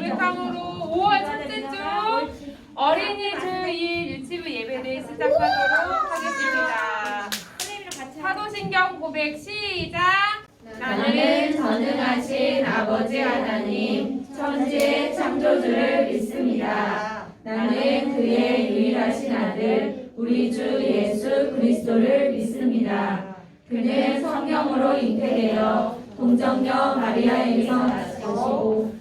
고백함으로 5월 첫째 주 어린이 주일 유치부 예배를 시작하도록 하겠습니다. 사도신경 고백 시작. 나는 전능하신 아버지 하나님 천지의 창조주를 믿습니다. 나는 그의 유일하신 아들 우리 주 예수 그리스도를 믿습니다. 그는 성령으로 잉태되어 동정녀 마리아에게서 나시고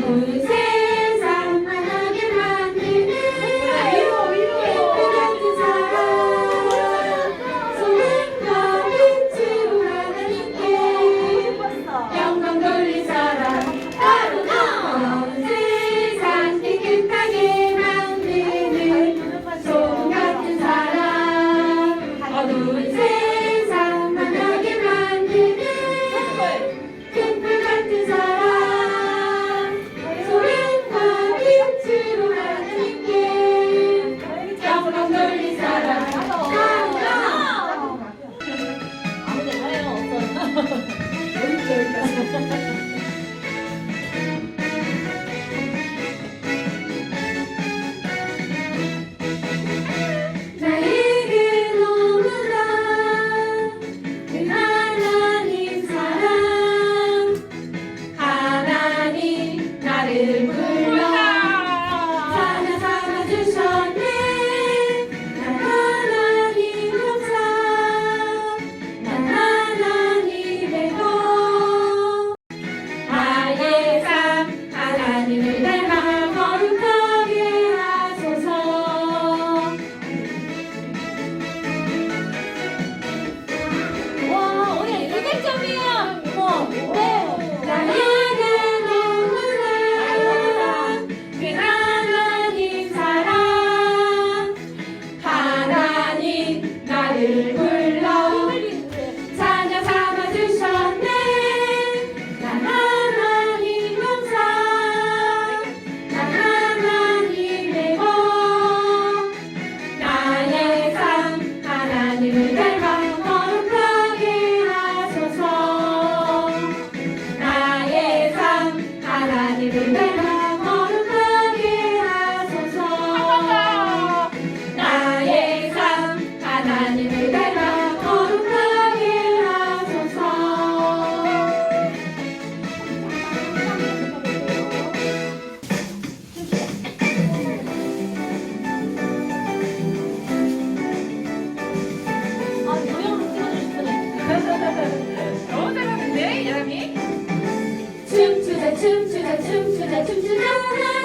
사 da tüm tüm da tüm tüm da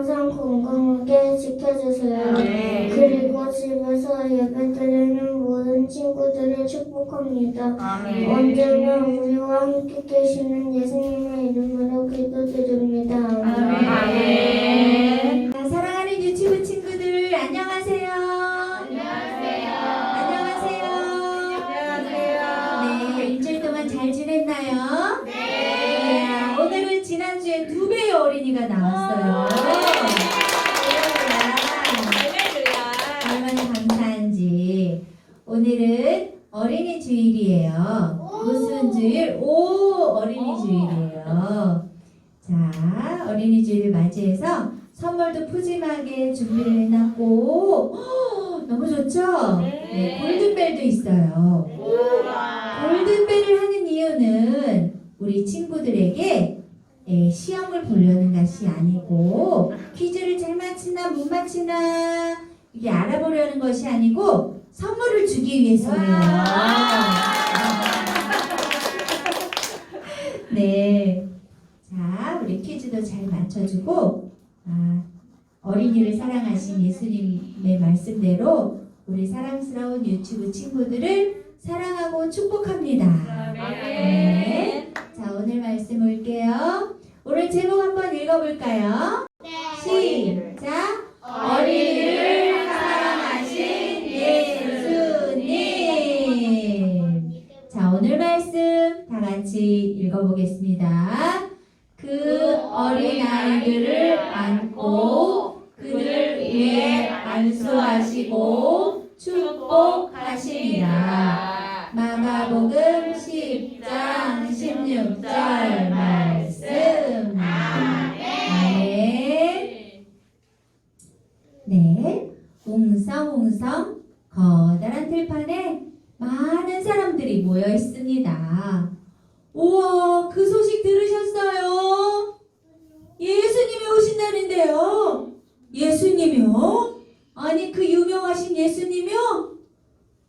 항상 건강하게 지켜주세요. 그리고 집에서 예배드리는 모든 친구들을 축복합니다. 언제나 우리와 함께 계시는 예수님의 이름으로 기도드립니다. 아멘. 자, 어린이 주일이에요. 무슨 주일? 오, 어린이 주일이에요. 자, 어린이 주일을 맞이해서 선물도 푸짐하게 준비를 해놨고, 헉, 너무 좋죠? 네, 골든벨도 있어요. 골든벨을 하는 이유는 우리 친구들에게 예, 시험을 보려는 것이 아니고 퀴즈를 잘 맞히나 못 맞히나 이게 알아보려는 것이 아니고 선물을 주기 위해서예요. 네. 자, 우리 퀴즈도 잘 맞춰주고 아, 어린이를 사랑하신 예수님의 말씀대로 우리 사랑스러운 유튜브 친구들을 사랑하고 축복합니다. 네. 자, 오늘 말씀 올게요. 오늘 제목 한번 읽어볼까요? 시작. 어린 같이 읽어보겠습니다. 그 어린 아이들을 안고 그들 위해 안수하시고 축복하시니라. 마가복음 10장 16절 말씀. 아멘. 네. 웅성웅성 커다란 들판에 많은 사람들이 모여 있습니다. 우와, 그 소식 들으셨어요? 예수님이 오신다는데요. 예수님이요? 아니, 그 유명하신 예수님이요?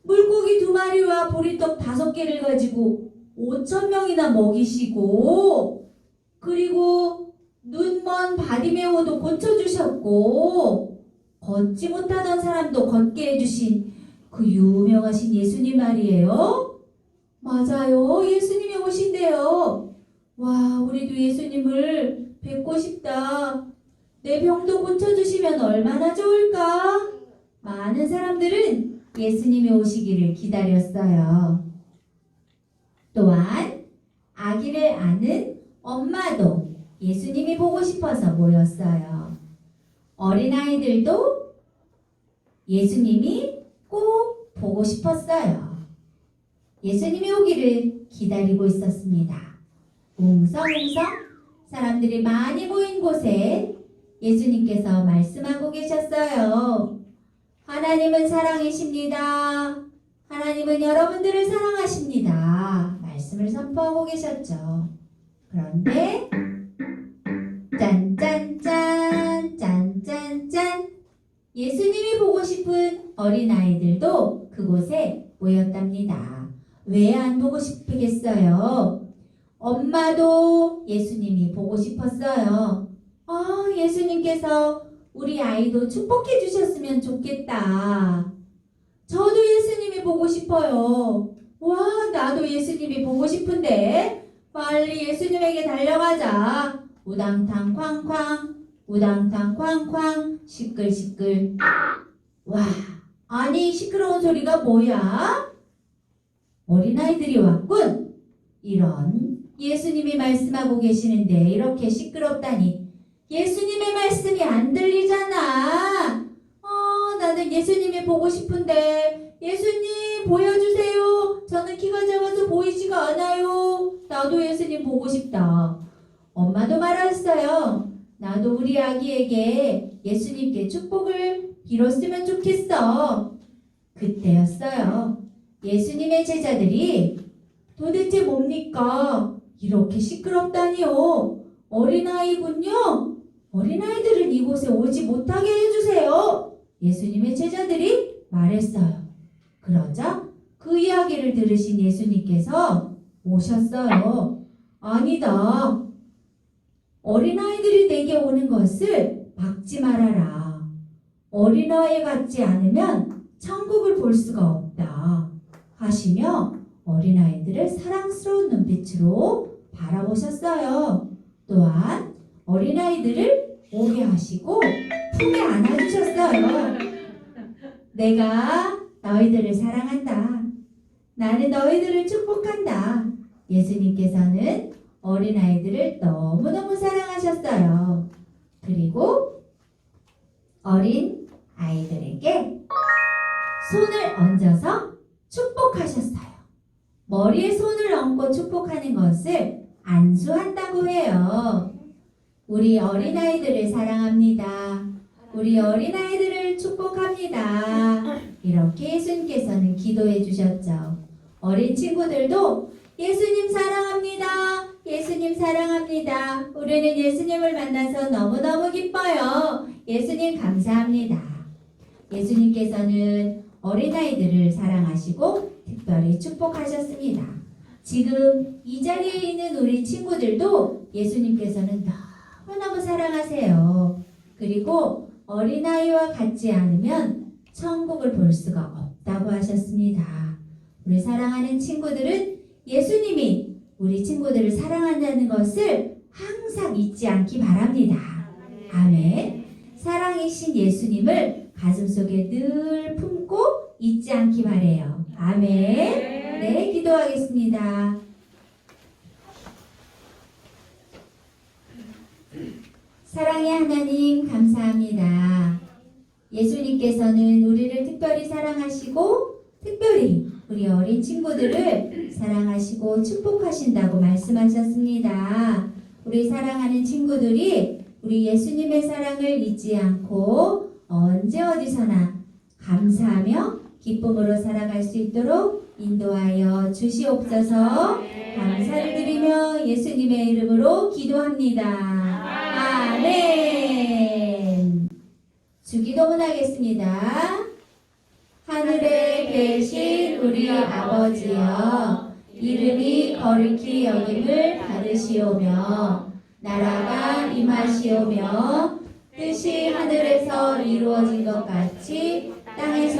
물고기 두 마리와 보리떡 다섯 개를 가지고 오천 명이나 먹이시고, 그리고 눈먼 바디메오도 고쳐주셨고, 걷지 못하던 사람도 걷게 해주신 그 유명하신 예수님 말이에요. 맞아요. 예수님이 오신대요. 와, 우리도 예수님을 뵙고 싶다. 내 병도 고쳐주시면 얼마나 좋을까? 많은 사람들은 예수님이 오시기를 기다렸어요. 또한 아기를 아는 엄마도 예수님이 보고 싶어서 모였어요. 어린아이들도 예수님이 꼭 보고 싶었어요. 예수님이 오기를 기다리고 있었습니다. 웅성웅성 사람들이 많이 모인 곳에 예수님께서 말씀하고 계셨어요. 하나님은 사랑이십니다. 하나님은 여러분들을 사랑하십니다. 말씀을 선포하고 계셨죠. 그런데 짠짠짠 짠짠짠 예수님이 보고 싶은 어린아이들도 그곳에 모였답니다. 왜 안 보고 싶겠어요? 엄마도 예수님이 보고 싶었어요. 아, 예수님께서 우리 아이도 축복해 주셨으면 좋겠다. 저도 예수님이 보고 싶어요. 와, 나도 예수님이 보고 싶은데 빨리 예수님에게 달려가자. 우당탕 쾅쾅, 우당탕 쾅쾅, 시끌시끌. 와, 아니 시끄러운 소리가 뭐야? 어린아이들이 왔군. 이런 예수님이 말씀하고 계시는데 이렇게 시끄럽다니 예수님의 말씀이 안 들리잖아. 어, 나는 예수님이 보고 싶은데 예수님 보여주세요. 저는 키가 작아서 보이지가 않아요. 나도 예수님 보고 싶다. 엄마도 말했어요. 나도 우리 아기에게 예수님께 축복을 빌었으면 좋겠어. 그때였어요. 예수님의 제자들이 도대체 뭡니까? 이렇게 시끄럽다니요. 어린아이군요. 어린아이들은 이곳에 오지 못하게 해주세요. 예수님의 제자들이 말했어요. 그러자 그 이야기를 들으신 예수님께서 오셨어요. 아니다. 어린아이들이 내게 오는 것을 막지 말아라. 어린아이 같지 않으면 천국을 볼 수가 없다. 하시며 어린아이들을 사랑스러운 눈빛으로 바라보셨어요. 또한 어린아이들을 오게 하시고 품에 안아주셨어요. 내가 너희들을 사랑한다. 나는 너희들을 축복한다. 예수님께서는 어린아이들을 너무너무 사랑하셨어요. 그리고 어린 아이들에게 손을 얹어서 축복하셨어요. 머리에 손을 얹고 축복하는 것을 안수한다고 해요. 우리 어린아이들을 사랑합니다. 우리 어린아이들을 축복합니다. 이렇게 예수님께서는 기도해 주셨죠. 어린 친구들도 예수님 사랑합니다. 예수님 사랑합니다. 우리는 예수님을 만나서 너무너무 기뻐요. 예수님 감사합니다. 예수님께서는 어린아이들을 사랑하시고 특별히 축복하셨습니다. 지금 이 자리에 있는 우리 친구들도 예수님께서는 너무너무 사랑하세요. 그리고 어린아이와 같지 않으면 천국을 볼 수가 없다고 하셨습니다. 우리 사랑하는 친구들은 예수님이 우리 친구들을 사랑한다는 것을 항상 잊지 않기 바랍니다. 아멘. 사랑이신 예수님을 가슴속에 늘 품고 잊지 않기 바래요. 아멘. 네, 기도하겠습니다. 사랑의 하나님 감사합니다. 예수님께서는 우리를 특별히 사랑하시고 특별히 우리 어린 친구들을 사랑하시고 축복하신다고 말씀하셨습니다. 우리 사랑하는 친구들이 우리 예수님의 사랑을 잊지 않고 언제 어디서나 감사하며 기쁨으로 살아갈 수 있도록 인도하여 주시옵소서 감사를 드리며 예수님의 이름으로 기도합니다. 아멘. 주기도문 하겠습니다. 하늘에 계신 우리 아버지여 이름이 거룩히 여김을 받으시오며 나라가 임하시오며 뜻이 하늘에서 이루어진 것 같이